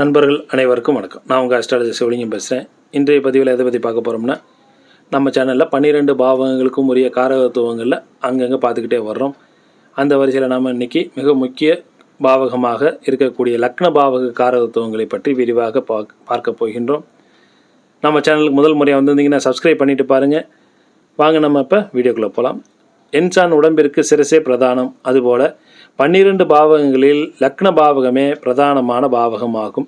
நண்பர்கள் அனைவருக்கும் வணக்கம். நான் உங்கள் அஸ்ட்ராலஜி சிவலிங்கம் பேசுகிறேன் இன்றைய பதிவில் எதை பற்றி பார்க்க போகிறோம்னா நம்ம சேனலில் பன்னிரெண்டு பாவகங்களுக்கும் உரிய காரகத்துவங்களில் அங்கங்கே பார்த்துக்கிட்டே வர்றோம். அந்த வரிசையில் நாம் இன்றைக்கி மிக முக்கிய பாவகமாக இருக்கக்கூடிய லக்ன பாவக காரகத்துவங்களை பற்றி விரிவாக பார்க்க பார்க்க போகின்றோம். நம்ம சேனலுக்கு முதல் முறையாக வந்திருந்தீங்கன்னா சப்ஸ்கிரைப் பண்ணிட்டு பாருங்கள் வாங்க நம்ம இப்போ வீடியோக்குள்ளே போகலாம் என்சான் உடம்பிற்கு சிரசே பிரதானம். அதுபோல் பன்னிரண்டு பாவகங்களில் லக்ன பாவகமே பிரதானமான பாவகமாகும்.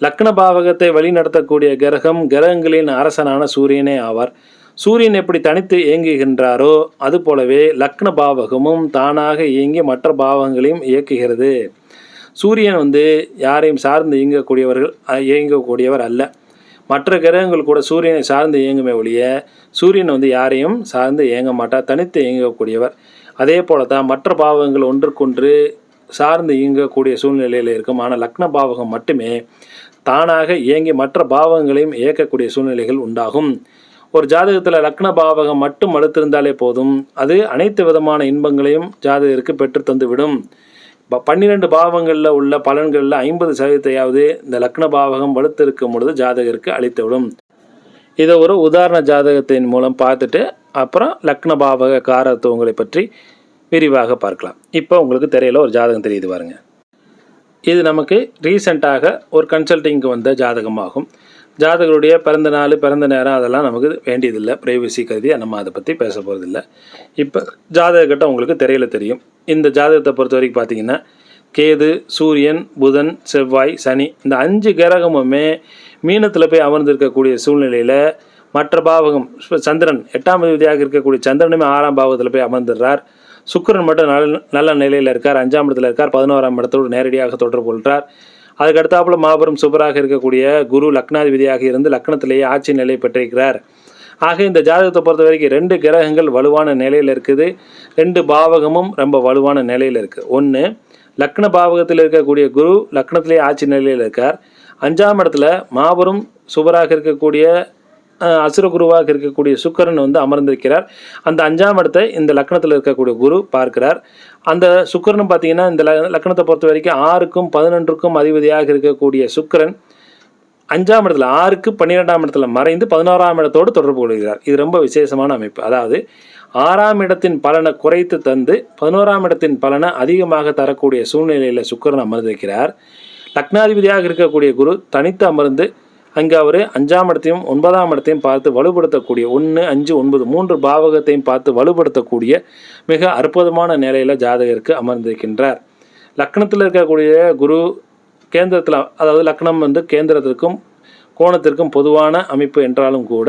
லக்ன பாவகத்தை வழிநடத்தக்கூடிய கிரகம் கிரகங்களின் அரசனான சூரியனே ஆவார். சூரியன் எப்படி தனித்து இயங்குகின்றாரோ அதுபோலவே லக்ன பாவகமும் தானாக இயங்கி மற்ற பாவகங்களையும் இயக்குகிறது. சூரியன் வந்து யாரையும் சார்ந்து இயங்கக்கூடியவர்கள் அஹ், இயங்கக்கூடியவர் அல்ல. மற்ற கிரகங்கள் கூட சூரியனை சார்ந்து இயங்குமே ஒழிய சூரியன் வந்து யாரையும் சார்ந்து இயங்க மாட்டார் தனித்து இயங்கக்கூடியவர். அதே போல தான் மற்ற பாவங்கள் ஒன்றுக்கொன்று சார்ந்து இயங்கக்கூடிய சூழ்நிலையில் இருக்கும். ஆனால் லக்ன பாவகம் மட்டுமே தானாக இயங்கி மற்ற பாவங்களையும் இயக்கக்கூடிய சூழ்நிலைகள் உண்டாகும். ஒரு ஜாதகத்தில் லக்ன பாவகம் மட்டும் வலுத்திருந்தாலே போதும். அது அனைத்து விதமான இன்பங்களையும் ஜாதகருக்கு பெற்று தந்துவிடும். ப- பன்னிரண்டு பாவங்களில் உள்ள பலன்களில் ஐம்பது சதவீதத்தையாவது இந்த லக்ன பாவகம் வலுத்திருக்கும் பொழுது ஜாதகருக்கு அளித்துவிடும். இதை ஒரு உதாரண ஜாதகத்தின் மூலம் பார்த்துட்டு அப்புறம் லக்ன பாவக காரத்துவங்களை பற்றி விரிவாக பார்க்கலாம். இப்போ உங்களுக்கு தெரியல ஒரு ஜாதகம் தெரியுது பாருங்க. இது நமக்கு ரீசெண்டாக ஒரு கன்சல்டிங்க்கு வந்த ஜாதகமாகும். ஜாதகருடைய பிறந்த நாள் பிறந்த நேரம் அதெல்லாம் நமக்கு வேண்டியதில்லை. பிரைவசி கருதி நம்ம அதை பற்றி பேச போகிறதில்ல இப்போ ஜாதகக்கிட்ட உங்களுக்கு தெரியல தெரியும். இந்த ஜாதகத்தை பொறுத்த வரைக்கும் பார்த்தீங்கன்னா கேது சூரியன் புதன் செவ்வாய் சனி இந்த அஞ்சு கிரகமுமே மீனத்தில் போய் அமர்ந்திருக்கக்கூடிய சூழ்நிலையில் மற்ற பாவகம் சந்திரன் எட்டாம் விதியாக இருக்கக்கூடிய சந்திரனுமே ஆறாம் பாவகத்தில் போய் அமர்ந்துடுறார். சுக்கிரன் மட்டும் நல்ல நல்ல நிலையில் இருக்கார். அஞ்சாம் இடத்துல இருக்கார். பதினோராம் இடத்தோடு நேரடியாக தொடர்பு கொள்கிறார் அதுக்கு அடுத்தாப்புல மாபெரும் சுபராக இருக்கக்கூடிய குரு லக்னாதிபதியாக இருந்து லக்னத்திலேயே ஆட்சி நிலை பெற்றிருக்கிறார். ஆக இந்த ஜாதகத்தை பொறுத்த வரைக்கும் ரெண்டு கிரகங்கள் வலுவான நிலையில் இருக்குது. ரெண்டு பாவகமும் ரொம்ப வலுவான நிலையில் இருக்குது ஒன்று லக்ன பாவகத்தில் இருக்கக்கூடிய குரு லக்னத்திலே ஆட்சி நிலையில் இருக்கார். அஞ்சாம் இடத்துல மாபெரும் சுவராக இருக்கக்கூடிய அசுரகுருவாக இருக்கக்கூடிய சுக்கரன் வந்து அமர்ந்திருக்கிறார். அந்த அஞ்சாம் இடத்தை இந்த லக்னத்தில் இருக்கக்கூடிய குரு பார்க்கிறார். அந்த சுக்கரன் பார்த்தீங்கன்னா இந்த ல- லக்னத்தை பொறுத்த வரைக்கும் ஆறுக்கும் பதினொன்றுக்கும் அதிபதியாக இருக்கக்கூடிய சுக்கரன் அஞ்சாம் இடத்துல ஆறுக்கு பன்னிரெண்டாம் இடத்துல மறைந்து பதினோராம் இடத்தோடு தொடர்பு கொள்கிறார். இது ரொம்ப விசேஷமான அமைப்பு. அதாவது ஆறாம் இடத்தின் பலனை குறைத்து தந்து பதினோராம் இடத்தின் பலனை அதிகமாக தரக்கூடிய சூழ்நிலையில் சுக்கரன் அமர்ந்திருக்கிறார் லக்னாதிபதியாக இருக்கக்கூடிய குரு தனித்து அமர்ந்து அங்கே அவர் அஞ்சாம் இடத்தையும் ஒன்பதாம் இடத்தையும் பார்த்து வலுப்படுத்தக்கூடிய ஒன்று அஞ்சு ஒன்பது மூன்று பாவகத்தையும் பார்த்து வலுப்படுத்தக்கூடிய மிக அற்புதமான நிலையில் ஜாதகருக்கு அமர்ந்திருக்கின்றார். லக்னத்தில் இருக்கக்கூடிய குரு கேந்திரத்தில் அதாவது லக்னம் வந்து கேந்திரத்திற்கும் கோணத்திற்கும் பொதுவான அமைப்பு என்றாலும் கூட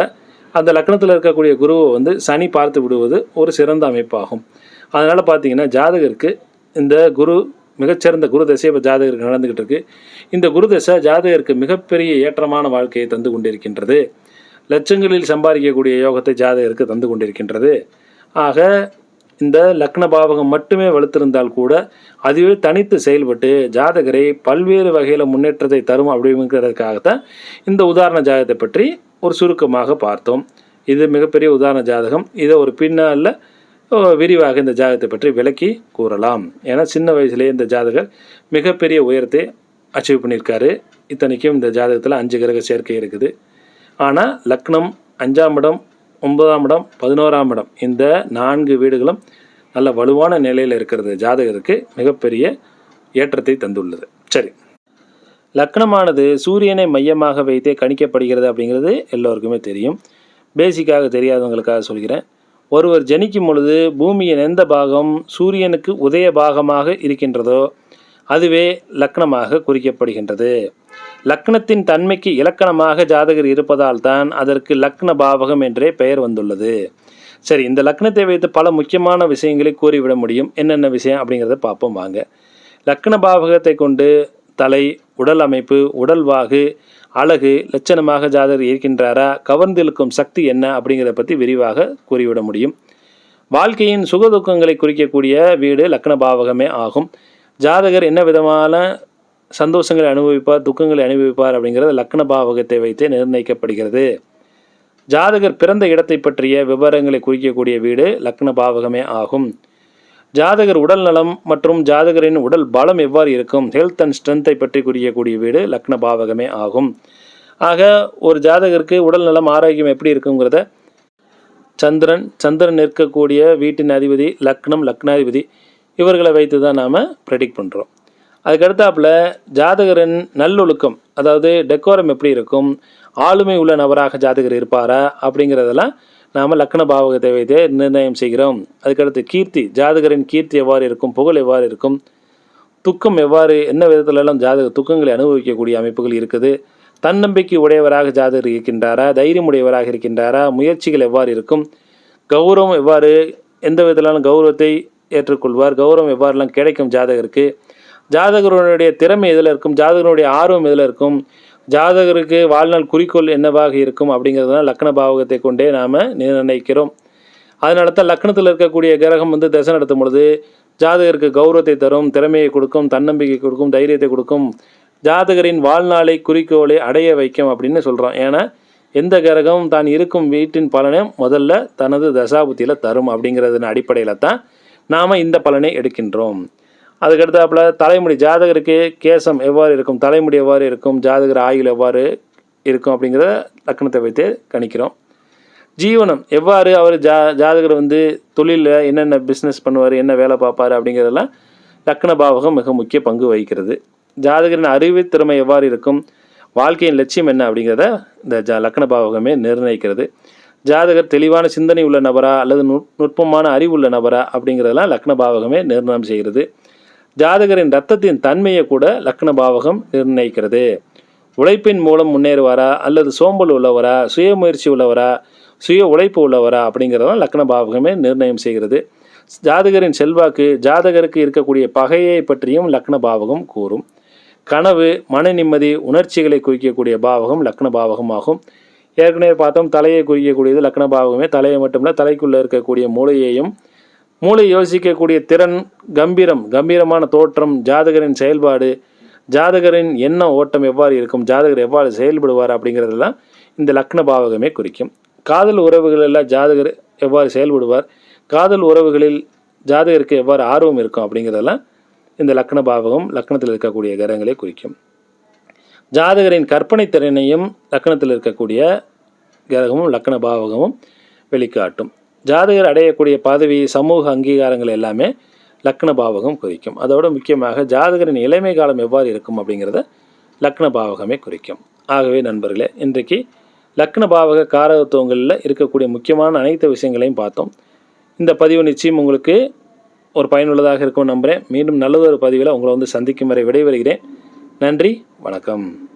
அந்த லக்னத்தில் இருக்கக்கூடிய குருவை வந்து சனி பார்த்து விடுவது ஒரு சிறந்த அமைப்பாகும். அதனால் பார்த்தீங்கன்னா ஜாதகருக்கு இந்த குரு மிகச்சிறந்த குரு தசை இப்போ ஜாதகருக்கு நடந்துக்கிட்டு இருக்கு. இந்த குரு தசை ஜாதகருக்கு மிகப்பெரிய ஏற்றமான வாழ்க்கையை தந்து கொண்டிருக்கின்றது. லட்சங்களில் சம்பாதிக்கக்கூடிய யோகத்தை ஜாதகருக்கு தந்து கொண்டிருக்கின்றது. ஆக இந்த லக்ன பாவகம் மட்டுமே வலுத்திருந்தால் கூட அதுவே தனித்து செயல்பட்டு ஜாதகரை பல்வேறு வகையில் முன்னேற்றத்தை தரும் அப்படிங்கிறதுக்காகத்தான் இந்த உதாரண ஜாதகத்தை பற்றி ஒரு சுருக்கமாக பார்த்தோம். இது மிகப்பெரிய உதாரண ஜாதகம். இதை ஒரு பின்னால் விரிவாக இந்த ஜாதகத்தை பற்றி விளக்கி கூறலாம். ஏன்னா சின்ன வயசுலேயே இந்த ஜாதகர் மிகப்பெரிய உயரத்தை அச்சீவ் பண்ணியிருக்காரு. இத்தனைக்கும் இந்த ஜாதகத்தில் அஞ்சு கிரக சேர்க்கை இருக்குது. ஆனால் லக்னம் அஞ்சாம் இடம் ஒன்பதாம் இடம் பதினோராம் இடம் இந்த நான்கு வீடுகளும் நல்ல வலுவான நிலையில் இருக்கிறது ஜாதகருக்கு மிகப்பெரிய ஏற்றத்தை தந்துள்ளது. சரி. லக்னமானது சூரியனை மையமாக வைத்தே கணிக்கப்படுகிறது அப்படிங்கிறது எல்லோருக்குமே தெரியும். பேசிக்காக தெரியாதவங்களுக்காக சொல்கிறேன். ஒருவர் ஜனிக்கும் பொழுது பூமியின் எந்த பாகம் சூரியனுக்கு உதய பாகமாக இருக்கின்றதோ அதுவே லக்னமாக குறிக்கப்படுகின்றது. லக்னத்தின் தன்மைக்கு இலக்கணமாக ஜாதகர் இருப்பதால் தான் அதற்கு லக்ன பாவகம் என்றே பெயர் வந்துள்ளது. சரி இந்த லக்னத்தை வைத்து பல முக்கியமான விஷயங்களை கூறிவிட முடியும். என்னென்ன விஷயம் அப்படிங்கிறத பார்ப்போம் வாங்க. லக்ன பாவகத்தை கொண்டு தலை உடல் அமைப்பு உடல் வாகு அழகு லட்சணமாக ஜாதகர் இருக்கின்றாரா கவர்ந்திழுக்கும் சக்தி என்ன அப்படிங்கிறத பற்றி விரிவாக கூறிவிட முடியும். வாழ்க்கையின் சுகதுக்கங்களை குறிக்கக்கூடிய வீடு லக்ன பாவகமே ஆகும். ஜாதகர் என்ன விதமான சந்தோஷங்களை அனுபவிப்பார் துக்கங்களை அனுபவிப்பார் அப்படிங்கிறது லக்ன பாவகத்தை வைத்தே நிர்ணயிக்கப்படுகிறது. ஜாதகர் பிறந்த இடத்தை பற்றிய விவரங்களை குறிக்கக்கூடிய வீடு லக்ன பாவகமே ஆகும். ஜாதகர் உடல் நலம் மற்றும் ஜாதகரின் உடல் பலம் எவ்வாறு இருக்கும்? ஹெல்த் அண்ட் ஸ்ட்ரென்த்தை பற்றி குறியக்கூடிய வீடு லக்ன பாவகமே ஆகும். ஆக ஒரு ஜாதகருக்கு உடல் நலம் ஆரோக்கியம் எப்படி இருக்குங்கிறத சந்திரன் சந்திரன் இருக்கக்கூடிய வீட்டின் அதிபதி லக்னம் லக்னாதிபதி இவர்களை வைத்து தான் நாம் ப்ரெடிக்ட் பண்ணுறோம் அதுக்கடுத்தாப்புல ஜாதகரின் நல்லொழுக்கம் அதாவது டெக்கோரம் எப்படி இருக்கும்? ஆளுமை உள்ள நபராக ஜாதகர் இருப்பாரா? அப்படிங்கிறதெல்லாம் நாம் லக்ன பாவகத்தை வைத்தே நிர்ணயம் செய்கிறோம். அதுக்கடுத்து கீர்த்தி ஜாதகரின் கீர்த்தி எவ்வாறு இருக்கும் புகழ் எவ்வாறு இருக்கும் துக்கம் எவ்வாறு என்ன விதத்திலெல்லாம் ஜாதக துக்கங்களை அனுபவிக்கக்கூடிய அமைப்புகள் இருக்குது தன்னம்பிக்கை உடையவராக ஜாதகர் இருக்கின்றாரா தைரியம் உடையவராக இருக்கின்றாரா முயற்சிகள் எவ்வாறு இருக்கும் கௌரவம் எவ்வாறு எந்த விதத்திலான கௌரவத்தை ஏற்றுக்கொள்வார் கௌரவம் எவ்வாறுலாம் கிடைக்கும் ஜாதகருக்கு ஜாதகருடைய திறமை எதில் இருக்கும் ஜாதகருடைய ஆர்வம் எதில் இருக்கும் ஜாதகருக்கு வாழ்நாள் குறிக்கோள் என்னவாக இருக்கும் அப்படிங்கிறதுனால லக்ன பாவகத்தை கொண்டே நாம் நிர்ணயிக்கிறோம். அதனால தான் லக்னத்தில் இருக்கக்கூடிய கிரகம் வந்து தசை நடத்தும் பொழுது ஜாதகருக்கு கௌரவத்தை தரும் திறமையை கொடுக்கும் தன்னம்பிக்கை கொடுக்கும் தைரியத்தை கொடுக்கும். ஜாதகரின் வாழ்நாளை குறிக்கோளை அடைய வைக்கும் அப்படின்னு சொல்கிறோம் ஏன்னா எந்த கிரகம் தான் இருக்கும் வீட்டின் பலனை முதல்ல தனது தசாபுத்தியில் தரும் அப்படிங்கிறதன் அடிப்படையில் தான் நாம் இந்த பலனை எடுக்கின்றோம். அதுக்கடுத்தாப்புல தலைமுடி ஜாதகருக்கு கேசம் எவ்வாறு இருக்கும் தலைமுடி எவ்வாறு இருக்கும் ஜாதகர் ஆயுள் எவ்வாறு இருக்கும் அப்படிங்கிறத லக்னத்தை வைத்து கணிக்கிறோம். ஜீவனம் எவ்வாறு அவர் ஜா ஜாதகர் வந்து தொழிலில் என்னென்ன பிஸ்னஸ் பண்ணுவார் என்ன வேலை பார்ப்பார் அப்படிங்கிறதெல்லாம் லக்ன பாவகம் மிக முக்கிய பங்கு வகிக்கிறது. ஜாதகரின் அறிவு திறமை எவ்வாறு இருக்கும் வாழ்க்கையின் லட்சியம் என்ன அப்படிங்கிறத இந்த ஜா லக்ன பாவகமே நிர்ணயிக்கிறது. ஜாதகர் தெளிவான சிந்தனை உள்ள நபரா அல்லது நுட் நுட்பமான அறிவுள்ள நபரா அப்படிங்கிறதெல்லாம் லக்ன பாவகமே நிர்ணயம் செய்கிறது. ஜாதகரின் ரத்தத்தின் தன்மையை கூட லக்ன பாவகம் நிர்ணயிக்கிறது. உழைப்பின் மூலம் முன்னேறுவாரா? அல்லது சோம்பல் உள்ளவரா? சுய முயற்சி உள்ளவரா? சுய உழைப்பு உள்ளவரா? அப்படிங்கிறதான் லக்ன பாவகமே நிர்ணயம் செய்கிறது. ஜாதகரின் செல்வாக்கு ஜாதகருக்கு இருக்கக்கூடிய பகையை பற்றியும் லக்ன பாவகம் கூறும். கனவு மன நிம்மதி உணர்ச்சிகளை குறிக்கக்கூடிய பாவகம் லக்ன பாவகமாகும். ஏற்கனவே பார்த்தோம் தலையை குறிக்கக்கூடியது லக்ன பாவகமே. தலையை மட்டுமில்ல தலைக்குள்ளே இருக்கக்கூடிய மூளையையும் மூளை யோசிக்கக்கூடிய திறன் கம்பீரம் கம்பீரமான தோற்றம் ஜாதகரின் செயல்பாடு ஜாதகரின் எண்ண ஓட்டம் எவ்வாறு இருக்கும் ஜாதகர் எவ்வாறு செயல்படுவார் அப்படிங்கிறதெல்லாம் இந்த லக்ன பாவகமே குறிக்கும். காதல் உறவுகள் எல்லாம் ஜாதகர் எவ்வாறு செயல்படுவார் காதல் உறவுகளில் ஜாதகருக்கு எவ்வாறு ஆர்வம் இருக்கும் அப்படிங்கிறதெல்லாம் இந்த லக்ன பாவகம் லக்னத்தில் இருக்கக்கூடிய கிரகங்களை குறிக்கும். ஜாதகரின் கற்பனை திறனையும் லக்னத்தில் இருக்கக்கூடிய கிரகமும் லக்ன பாவகமும் வெளிக்காட்டும். ஜாதகர் அடையக்கூடிய பதவி சமூக அங்கீகாரங்கள் எல்லாமே லக்ன பாவகம் குறிக்கும். அதோட முக்கியமாக ஜாதகரின் இளமை காலம் எவ்வாறு இருக்கும் அப்படிங்கிறத லக்ன பாவகமே குறிக்கும். ஆகவே நண்பர்களே இன்றைக்கு லக்ன பாவக காரகத்துவங்களில் இருக்கக்கூடிய முக்கியமான அனைத்து விஷயங்களையும் பார்த்தோம். இந்த பதிவு நிச்சயம் உங்களுக்கு ஒரு பயனுள்ளதாக இருக்கும் நம்புகிறேன் மீண்டும் நல்லதொரு பதிவில் உங்களை வந்து சந்திக்கும் வரை விடைபெறுகிறேன். நன்றி வணக்கம்.